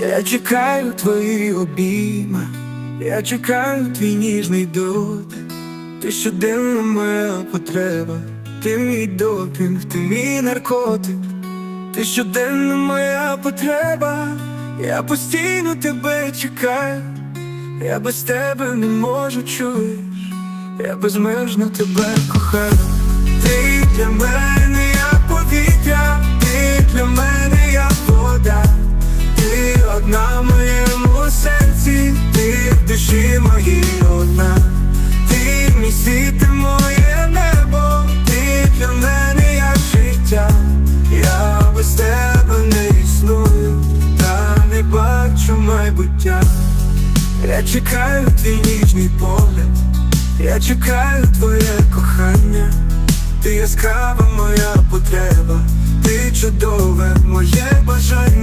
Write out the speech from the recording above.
Я чекаю твої обійми, я чекаю твій ніжний дотик. Ти щоденна моя потреба, ти мій допінг, ти мій наркотик, ти щоденна моя потреба, я постійно тебе чекаю, я без тебе не можу чуєш, я безмежно тебе кохаю. Одна в моєму серці, ти в душі моїй одна, ти мій світ, моє небо, ти для мене як життя, я без тебе не існую, та не бачу майбуття. Я чекаю твій ніжний погляд, я чекаю твоє кохання, ти яскрава моя потреба, ти чудове моє бажання.